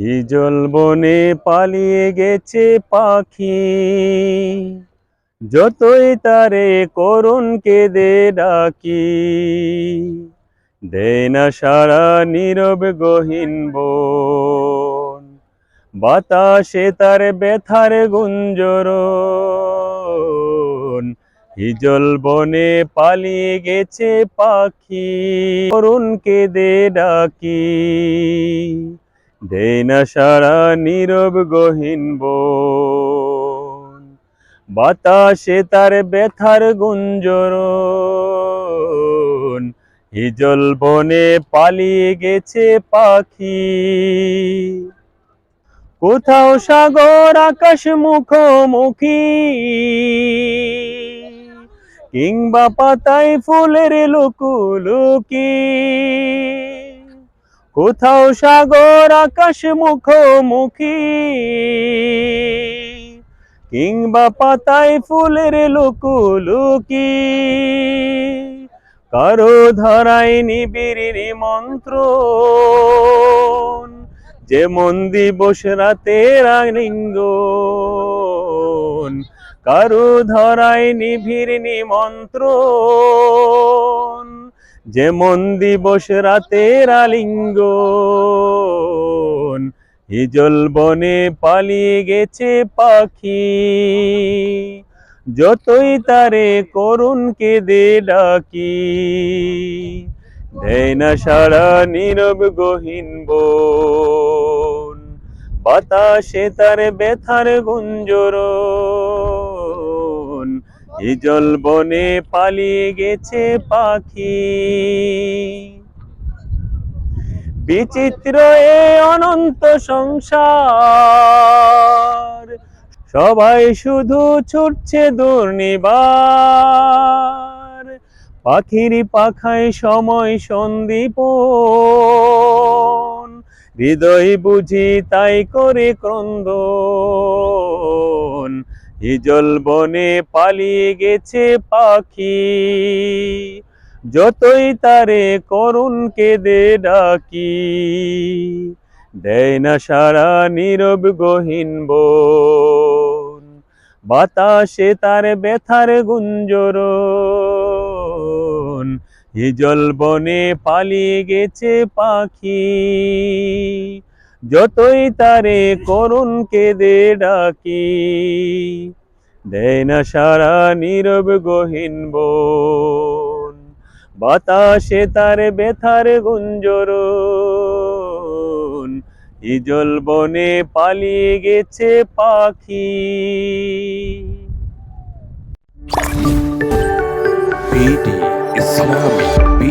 হিজল বনে পালিয়ে গেছে পাখি। যতই তারে করুণ কেঁদে ডাকি দেয় না সারা নীরব গহীন বন। বাতাসে তার ব্যথার গুঞ্জরণ। হিজল বনে পালিয়ে গেছে পাখি, করুণ কেঁদে ডাকি। দেয় না সারা নীরব গহীন বন। বাতাসে তার ব্যথার গুঞ্জরণ। হিজল বনে পালিয়ে গেছে পাখি। কোথাও সাগর, আকাশ মুখোমুখি। কিংবা পাতায় ফুলের লুকুলুকি। কোথাও সাগর আকাশ মুখোমুখি, কিংবা পাতায় ফুলের লুকুলুকি। কারও ধরায় নিবিড় নিমন্ত্রণ যেমন দিবস রাতের লিঙ্গন কারও ধরায় নিভির নিমন্ত্রণ যেমন দিবস রাতের আলিঙ্গন, হিজল বনে পালিয়ে গেছে পাখি। যতই তারে করুণ কেঁদে ডাকি, দেয় না সারা নীরব গহীন বন। বাতাসে তার ব্যথার গুঞ্জরণ হিজল বনে পালিয়ে গেছে পাখি। বিচিত্র এ অনন্ত সংসার, সবাই শুধু ছুটছে দুর্নিবার। পাখির পাখায় সময় সন্দীপন, হৃদয় বুঝি তাই করে ক্রন্দন। হিজল বনে পালিয়ে গেছে পাখি। যতই তারে করুণ কেঁদে ডাকি, দেয় না সারা নীরব গহীন বন। বাতাসে তার ব্যথার গুঞ্জরণ। হিজল বনে পালিয়ে গেছে পাখি। যতই তারে করুণ কেঁদে ডাকি, দেয় না সারা নীরব গহীন বন। বাতাসে তার ব্যথার গুঞ্জরণ হিজল বনে পালিয়ে গেছে পাখি। ইসলামী